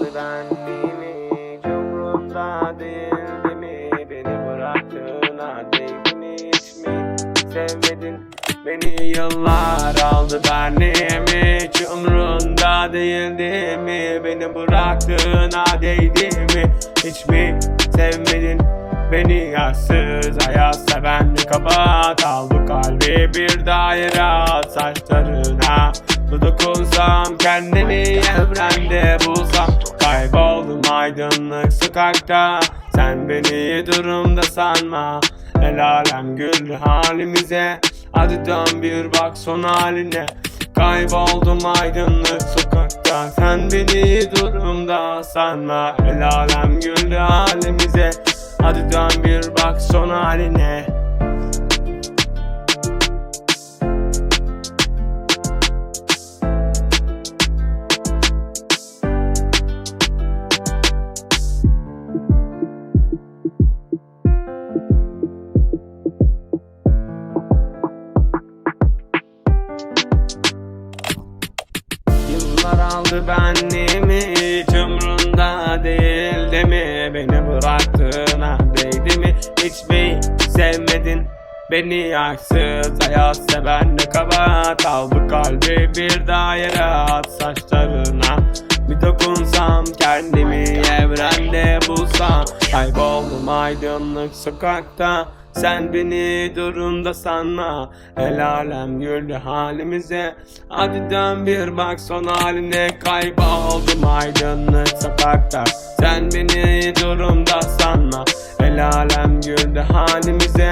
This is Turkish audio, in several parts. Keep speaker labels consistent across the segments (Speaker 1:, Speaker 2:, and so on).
Speaker 1: benliğimi hiç umrunda değildi mi? Beni bıraktığın haldeydi mi hiç mi? Sevmedin Beni yıllar aldı benliğimi. Hiç umrunda değildi mi? Beni bıraktığın haldeydi mi? Hiç mi? Sevmedin Beni yarsız hayat seven bir kabahat. Al bu kalbi bir daire at saçlarına Dokunsam kendimi evrende bulsam. Kayboldum aydınlık sokakta. Sen beni durumda sanma. El alem güldü halimize. Hadi dön bir bak son haline. Kayboldum aydınlık sokakta. Sen beni durumda sanma. El alem güldü halimize. Hadi dön bir bak son haline Yıllar aldı benliğimi hiç umrunda değildi mi? Beni bıraktığın haldeydi mi? Hiç mi sevmedin Beni yaksız hayat seven ne kabahat? Al bu kalbi bir daire at saçlarına Bir dokunsam kendimi evrende bulsam. Kayboldum aydınlık sokakta sen beni durumda sanma. El alem güldü halimize. Hadi dön bir bak son haline. Kayboldum aydınlık sokakta. Sen beni durumda sanma. El alem güldü halimize.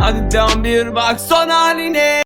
Speaker 1: Hadi dön bir bak son haline